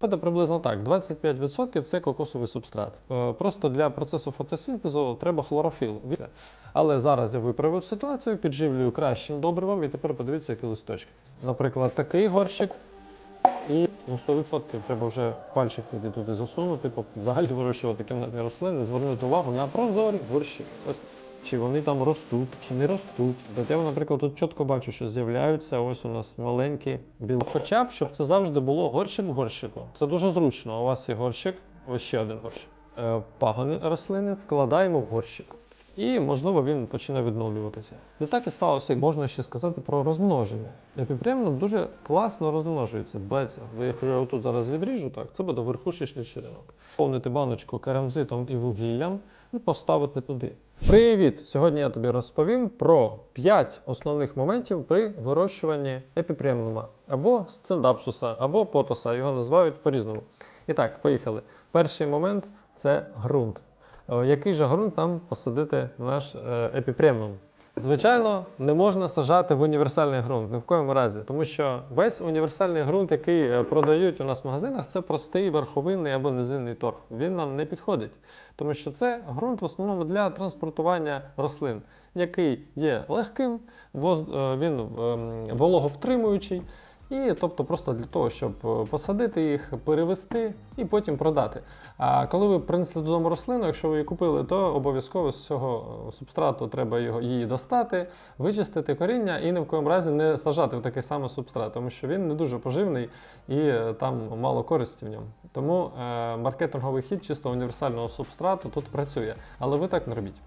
Це приблизно так. 25% це кокосовий субстрат. Е, Просто для процесу фотосинтезу треба хлорофіл. Але зараз я виправив ситуацію, підживлюю кращим добривом, і тепер подивіться, які листочки. Наприклад, такий горщик. І ну, 100% треба вже пальчик туди засунути, тобто взагалі вирощувати кімнатні рослини, звернути увагу на прозорі горщики. Чи вони там ростуть, чи не ростуть. От я, наприклад, тут чітко бачу, що з'являються ось у нас маленькі біл. Хоча б, щоб це завжди було горщик в горщику. Це дуже зручно. У вас є горщик, ось ще один горщик. Е, Пагони рослини вкладаємо в горщик. І, можливо, він почне відновлюватися. І так і сталося, як можна ще сказати про розмноження. Епіпремно дуже класно розмножується. Беця. Ви я отут зараз відріжу, так, це буде верхушечний черенок. Повнити баночку керамзитом і вугіллям і поставити туди. Привіт! Сьогодні я тобі розповім про 5 основних моментів при вирощуванні епіпремнума або сцендапсуса, або потоса. Його називають по-різному. І так, поїхали. Перший момент це ґрунт. Який же ґрунт нам посадити наш е, епіпремнум? Звичайно, не можна сажати в універсальний ґрунт, ні в коєму разі, тому що весь універсальний ґрунт, який е, продають у нас в магазинах, це простий верховинний або низинний торф. Він нам не підходить, тому що це ґрунт в основному для транспортування рослин, який є легким, е, він ем, вологовтримуючий. І тобто просто для того, щоб е, посадити їх, перевести і потім продати. А коли ви принесли додому рослину, якщо ви її купили, то обов'язково з цього е, субстрату треба його, її достати, вичистити коріння і ні в коєму разі не сажати в такий самий субстрат, тому що він не дуже поживний і е, там мало користі в ньому. Тому е, маркетинговий хід чисто універсального субстрату тут працює, але ви так не робіть.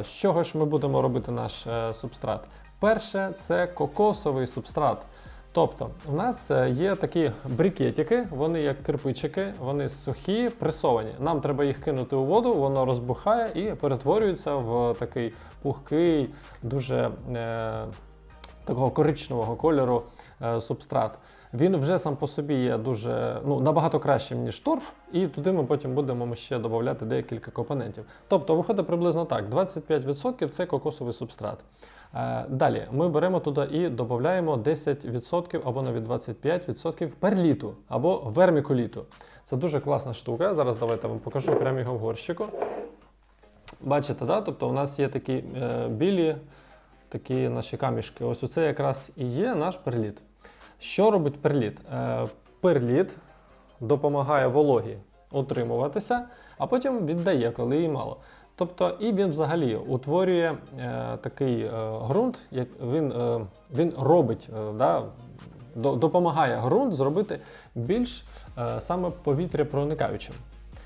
З чого ж ми будемо робити наш субстрат? Перше це кокосовий субстрат. Тобто, у нас е, є такі брикетики, вони як кирпичики, вони сухі, пресовані. Нам треба їх кинути у воду, воно розбухає і перетворюється в такий пухкий, дуже е, такого коричневого кольору е, субстрат. Він вже сам по собі є дуже ну, набагато кращим, ніж торф, і туди ми потім будемо ще додати декілька компонентів. Тобто виходить приблизно так: 25% це кокосовий субстрат. Е, Далі ми беремо туди і додаємо 10% або навіть 25% перліту або вермікуліту. Це дуже класна штука. Зараз давайте вам покажу прямо його в горщику. Бачите, да? тобто у нас є такі е, білі такі наші камішки. Ось оце якраз і є наш перліт. Що робить перліт? Е, перліт допомагає вологі утримуватися, а потім віддає, коли її мало. Тобто, і він взагалі утворює е, такий е, ґрунт, як він, е, він робить, е, да, допомагає ґрунт зробити більш е, саме повітря проникаючим.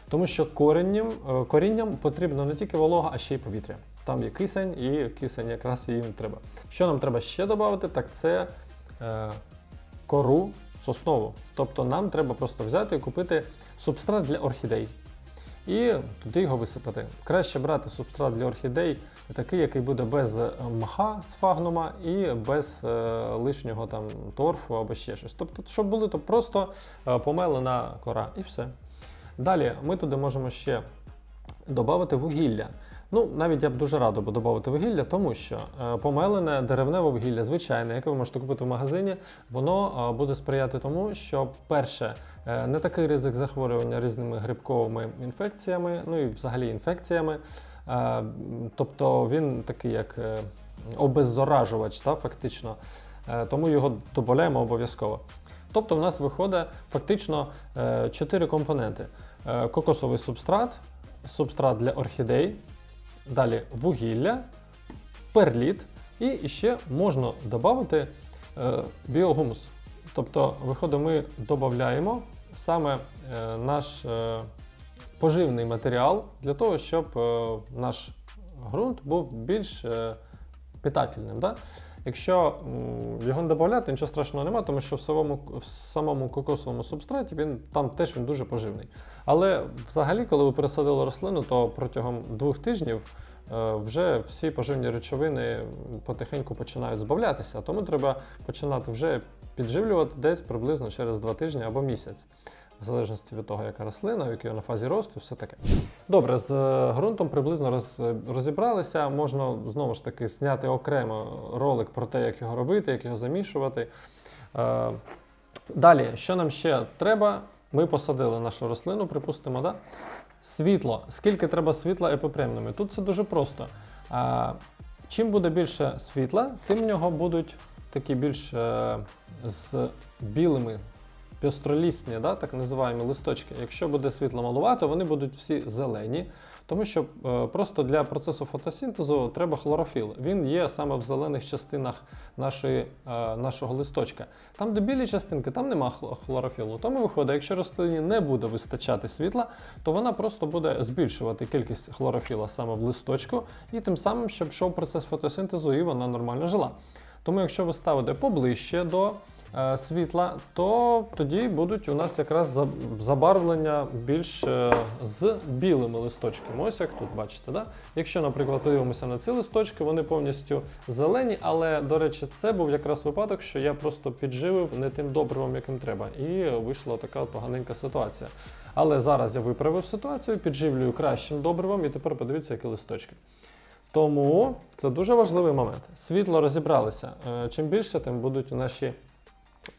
Тому що коренням, е, корінням потрібно не тільки волога, а ще й повітря. Там є кисень, і кисень якраз їм треба. Що нам треба ще додати, так це е, кору соснову. Тобто нам треба просто взяти і купити субстрат для орхідей. І туди його висипати. Краще брати субстрат для орхідей, такий, який буде без е, мха з фагнума і без е, лишнього там торфу або ще щось. Тобто, щоб були то просто е, помелена кора і все. Далі ми туди можемо ще додати вугілля. Ну, навіть я б дуже радий би додати вугілля, тому що е, помелене деревневе вугілля, звичайне, яке ви можете купити в магазині, воно е, буде сприяти тому, що перше, е, не такий ризик захворювання різними грибковими інфекціями, ну і взагалі інфекціями. Тобто він такий як обеззаражувач, та, фактично. Тому його додаємо обов'язково. Тобто в нас виходить фактично 4 компоненти: кокосовий субстрат, субстрат для орхідей, далі вугілля, перліт, і ще можна додати е, біогумус. Тобто, виходить, ми додаємо саме е, наш е, поживний матеріал для того, щоб наш ґрунт був більш питательним. Да? Якщо його не додати, нічого страшного немає, тому що в самому, в самому кокосовому субстраті він там теж він дуже поживний. Але взагалі, коли ви пересадили рослину, то протягом двох тижнів е, вже всі поживні речовини потихеньку починають збавлятися. Тому треба починати вже підживлювати десь приблизно через два тижні або місяць. В залежності від того, яка рослина, в якій вона фазі росту, все таке. Добре, з е, ґрунтом приблизно роз, розібралися. Можна знову ж таки зняти окремо ролик про те, як його робити, як його замішувати. Е, Далі, що нам ще треба? Ми посадили нашу рослину, припустимо, да? Світло. Скільки треба світла епіпремними? Тут це дуже просто. А, чим буде більше світла, тим в нього будуть такі більш е, з білими пестролісні, да, так називаємо листочки. Якщо буде світла малувато, вони будуть всі зелені, тому що е, просто для процесу фотосинтезу треба хлорофіл. Він є саме в зелених частинах нашої, е, нашого листочка. Там, де білі частинки, там нема хлорофілу. Тому виходить, якщо рослині не буде вистачати світла, то вона просто буде збільшувати кількість хлорофіла саме в листочку, і тим самим, щоб йшов процес фотосинтезу, і вона нормально жила. Тому, якщо ви ставите поближче до світла, то тоді будуть у нас якраз забарвлення більш е, з білими листочками. Ось як тут бачите. Да? Якщо, наприклад, подивимося на ці листочки, вони повністю зелені, але, до речі, це був якраз випадок, що я просто підживив не тим добривом, яким треба. І вийшла така поганенька ситуація. Але зараз я виправив ситуацію, підживлюю кращим добривом, і тепер подивіться, які листочки. Тому це дуже важливий момент. Світло розібралися. Е, Чим більше, тим будуть наші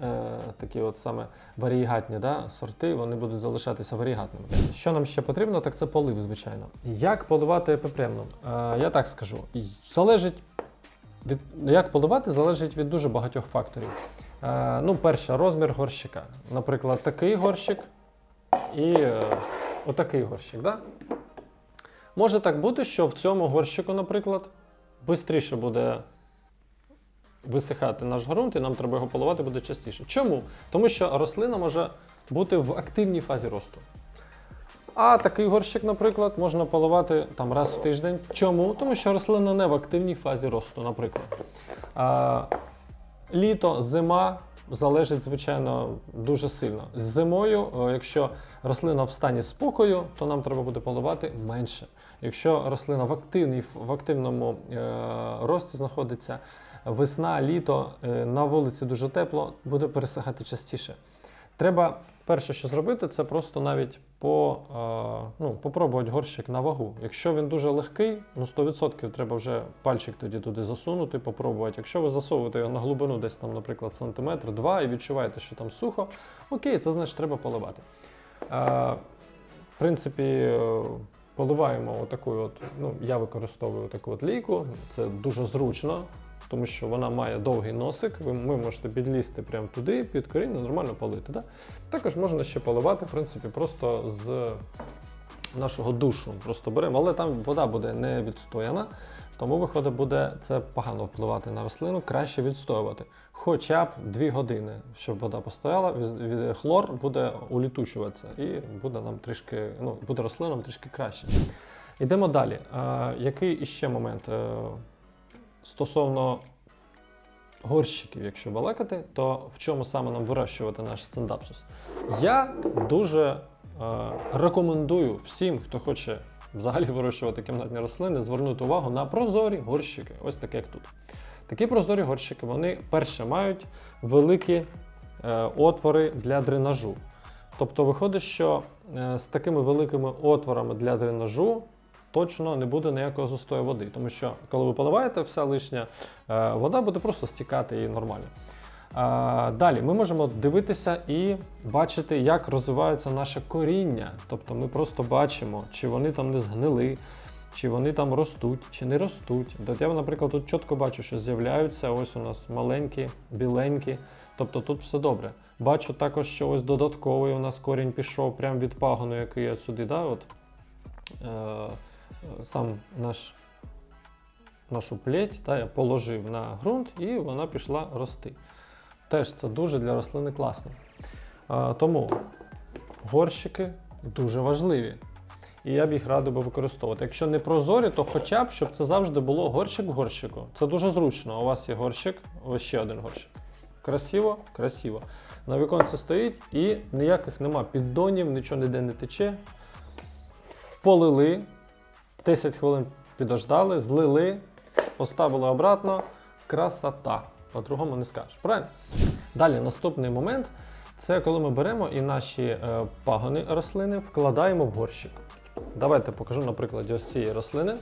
е, такі от саме варієгатні да, сорти, вони будуть залишатися варієгатними. Що нам ще потрібно, так це полив, звичайно. Як поливати епіпремном? Е, я так скажу. Залежить від як поливати, залежить від дуже багатьох факторів. Е, ну, перше, розмір горщика. Наприклад, такий горщик і е, отакий горщик. Да? Може так бути, що в цьому горщику, наприклад, швидше буде висихати наш ґрунт, і нам треба його поливати буде частіше. Чому? Тому що рослина може бути в активній фазі росту. А такий горщик, наприклад, можна поливати там раз в тиждень. Чому? Тому що рослина не в активній фазі росту, наприклад. А, літо, зима залежить, звичайно, дуже сильно. З зимою, якщо рослина в стані спокою, то нам треба буде поливати менше. Якщо рослина в, активній, в активному е, рості знаходиться, весна, літо, е, на вулиці дуже тепло, буде пересихати частіше. Треба перше, що зробити, це просто навіть по, е, ну, попробувати горщик на вагу. Якщо він дуже легкий, ну 100% треба вже пальчик тоді туди засунути, попробувати. Якщо ви засовуєте його на глибину десь там, наприклад, сантиметр, два, і відчуваєте, що там сухо, окей, це значить треба поливати. Е, в принципі, поливаємо отакою от, ну, я використовую таку от лійку, це дуже зручно. Тому що вона має довгий носик, ви, ви можете підлізти прямо туди, під коріння, нормально полити. Да? Також можна ще поливати, в принципі, просто з нашого душу. Просто беремо, але там вода буде не відстояна, тому виходить, буде це погано впливати на рослину, краще відстоювати. Хоча б 2 години, щоб вода постояла, хлор буде улітучуватися і буде нам трішки, ну, буде рослинам трішки краще. Йдемо далі. А, який іще момент? Е, Стосовно горщиків, якщо балакати, то в чому саме нам вирощувати наш стендапсус? Я дуже е, рекомендую всім, хто хоче взагалі вирощувати кімнатні рослини, звернути увагу на прозорі горщики, ось такі як тут. Такі прозорі горщики, вони перше мають великі е, отвори для дренажу. Тобто виходить, що е, з такими великими отворами для дренажу точно не буде ніякого застою води, тому що коли ви поливаєте вся лишня, е, вода буде просто стікати і нормально. Далі ми можемо дивитися і бачити, як розвиваються наше коріння. Тобто ми просто бачимо, чи вони там не згнили, чи вони там ростуть, чи не ростуть. От я, наприклад, тут чітко бачу, що з'являються ось у нас маленькі, біленькі. Тобто тут все добре. Бачу також, що ось додатковий у нас корінь пішов прямо від пагону, який я сюди, да, от, е, сам наш, нашу плеть та, я положив на ґрунт і вона пішла рости. Теж це дуже для рослини класно. Е, тому горщики дуже важливі. І я б їх радив би використовувати. Якщо не прозорі, то хоча б, щоб це завжди було горщик в горщику. Це дуже зручно. У вас є горщик, ось ще один горщик. Красиво, красиво. На віконці стоїть і ніяких нема піддонів, нічого ніде не тече. Полили, 10 хвилин підождали, злили, поставили обратно. Красота. По-другому не скажеш. Правильно? Далі, наступний момент це коли ми беремо і наші е, пагони рослини вкладаємо в горщик. Давайте покажу на прикладі ось цієї рослини.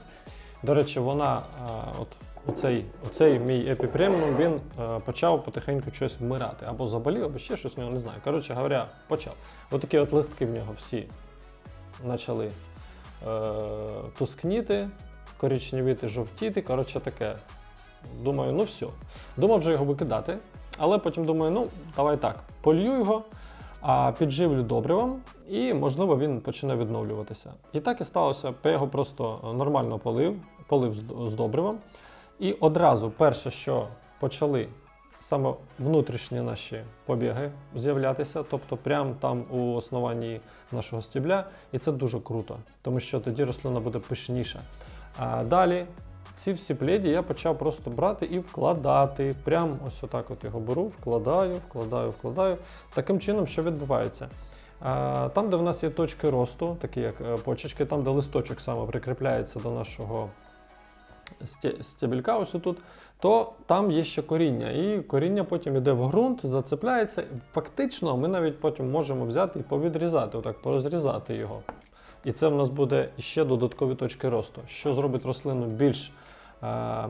До речі, вона е, от оцей, оцей мій епіпреміум, він е, почав потихеньку щось вмирати. Або заболів, або ще щось в нього не знаю. Коротше говоря, почав. Отакі от листки в нього всі почали тускніти, коричневіти, жовтіти. Коротше таке. Думаю, ну все. Думав вже його викидати, але потім думаю, ну давай так, полью його, а підживлю добривом, і можливо він почне відновлюватися. І так і сталося. Я його просто нормально полив, полив з добривом. І одразу перше, що почали саме внутрішні наші побіги з'являтися, тобто прямо там у основанні нашого стебля, і це дуже круто, тому що тоді рослина буде пишніша. А далі ці всі пледі я почав просто брати і вкладати. Прям ось отак от його беру, вкладаю, вкладаю, вкладаю. Таким чином, що відбувається? Там, де в нас є точки росту, такі як е, почечки, там, де листочок саме прикріпляється до нашого стебелька, ось тут, то там є ще коріння. І коріння потім йде в ґрунт, зацепляється. Фактично, ми навіть потім можемо взяти і повідрізати, отак, порозрізати його. І це в нас буде ще додаткові точки росту, що зробить рослину більш е,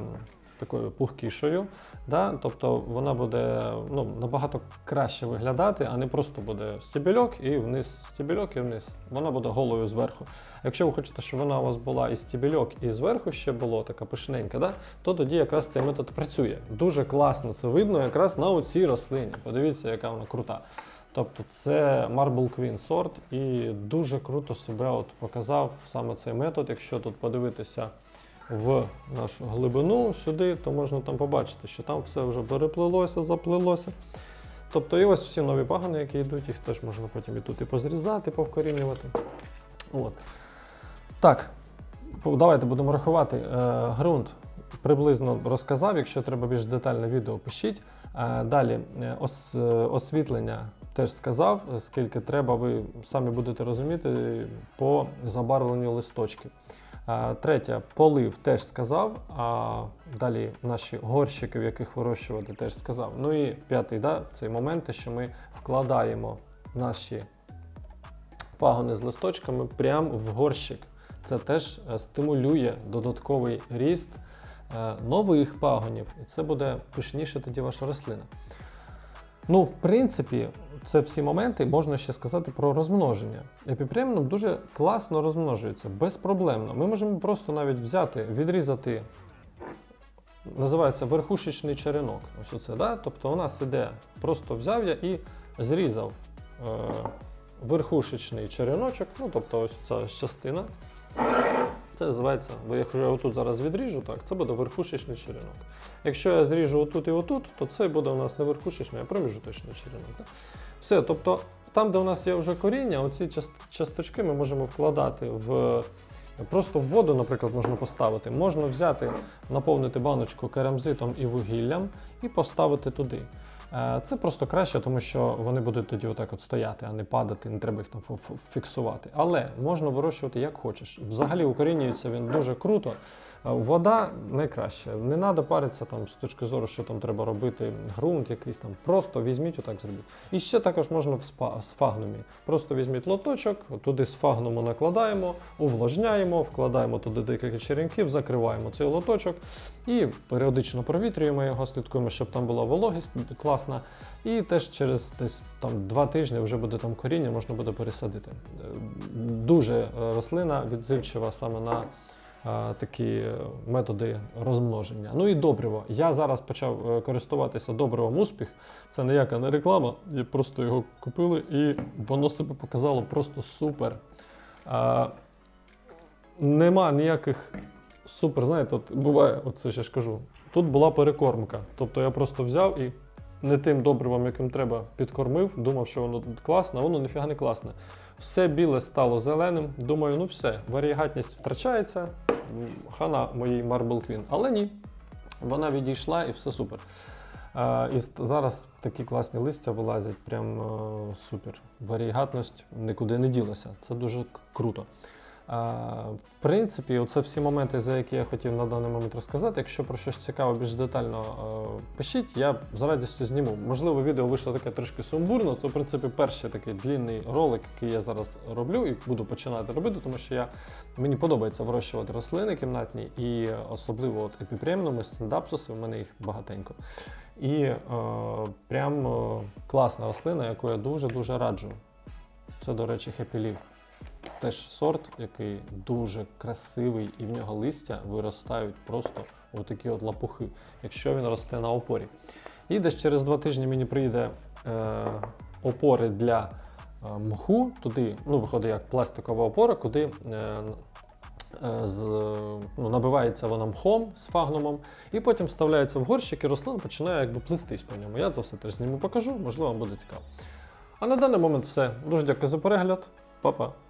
такою пухкішою. Да? Тобто вона буде ну, набагато краще виглядати, а не просто буде стебельок і вниз, стебельок і вниз. Вона буде голою зверху. Якщо ви хочете, щоб вона у вас була і стебельок, і зверху ще було така пишненька, да? то тоді якраз цей метод працює. Дуже класно це видно якраз на оцій рослині. Подивіться, яка вона крута. Тобто це Marble Queen сорт і дуже круто себе от показав саме цей метод. Якщо тут подивитися в нашу глибину сюди, то можна там побачити, що там все вже переплилося, заплилося. Тобто і ось всі нові пагони, які йдуть, їх теж можна потім і тут і позрізати, повкорінювати. От. Так, давайте будемо рахувати. Е, ґрунт приблизно розказав, якщо треба більш детальне відео, пишіть. Е, далі е, ос, е, освітлення теж сказав, скільки треба, ви самі будете розуміти по забарвленню листочків. Третє, полив теж сказав, а далі наші горщики, в яких вирощувати, теж сказав. Ну і п'ятий, да, цей момент, що ми вкладаємо наші пагони з листочками прямо в горщик. Це теж е, стимулює додатковий ріст е, нових пагонів, і це буде пишніше тоді ваша рослина. Ну, в принципі, це всі моменти можна ще сказати про розмноження. Епіпремнум дуже класно розмножується, безпроблемно. Ми можемо просто навіть взяти, відрізати, називається верхушечний черенок. Ось оце, да? Тобто у нас іде, просто взяв я і зрізав е, верхушечний череночок, ну тобто ось ця частина. Це називається, бо якщо я отут зараз відріжу, так, це буде верхушечний черенок. Якщо я зріжу отут і отут, то це буде у нас не верхушечний, а проміжуточний черенок. Так? Все, тобто там, де у нас є вже коріння, оці часточки ми можемо вкладати в. Просто воду, наприклад, можна поставити. Можна взяти, наповнити баночку керамзитом і вугіллям і поставити туди. Е, Це просто краще, тому що вони будуть тоді отак от стояти, а не падати, не треба їх там фіксувати. Але можна вирощувати як хочеш. Взагалі укорінюється він дуже круто. Вода найкраще. Не треба паритися там з точки зору, що там треба робити, ґрунт якийсь там. Просто візьміть отак зробіть. І ще також можна в спа- сфагнумі. Просто візьміть лоточок, туди сфагнуму накладаємо, увлажняємо, вкладаємо туди декілька черенків, закриваємо цей лоточок і періодично провітрюємо його, слідкуємо, щоб там була вологість класна. І теж через десь там два тижні вже буде там коріння, можна буде пересадити. Е, Дуже е, рослина відзивчива саме на такі методи розмноження. Ну і добриво. Я зараз почав е, користуватися добривом успіх. Це ніяка не реклама. Я просто його купили і воно себе показало просто супер. Е, Нема ніяких супер, знаєте, от буває, оце ще ж кажу. Тут була перекормка. Тобто я просто взяв і не тим добривом, яким треба, підкормив, думав, що воно класне, а воно ніфіга не класне. Все біле стало зеленим. Думаю, ну все, варіагатність втрачається, хана моїй Marble Queen. Але ні, вона відійшла і все супер. Е, і зараз такі класні листя вилазять, прям е, супер. Варіагатність нікуди не ділася. Це дуже круто. В принципі, це всі моменти, за які я хотів на даний момент розказати. Якщо про щось цікаве, більш детально е, пишіть, я з радістю зніму. Можливо, відео вийшло таке трошки сумбурно. Це, в принципі, перший такий длінний ролик, який я зараз роблю і буду починати робити, тому що я, мені подобається вирощувати рослини кімнатні, і особливо от епіпремнуми, стендапсуси, у мене їх багатенько. І е, прям е, класна рослина, яку я дуже-дуже раджу. Це, до речі, Leaf. Теж сорт, який дуже красивий, і в нього листя виростають просто отакі от лапухи, якщо він росте на опорі. І десь через два тижні мені прийде е, опори для е, мху, туди, ну, виходить як пластикова опора, куди е, е, з, ну, набивається вона мхом з фагнумом, і потім вставляється в горщик, і рослина починає якби плестись по ньому. Я це все теж зніму покажу, можливо, вам буде цікаво. А на даний момент все. Дуже дякую за перегляд. Па-па.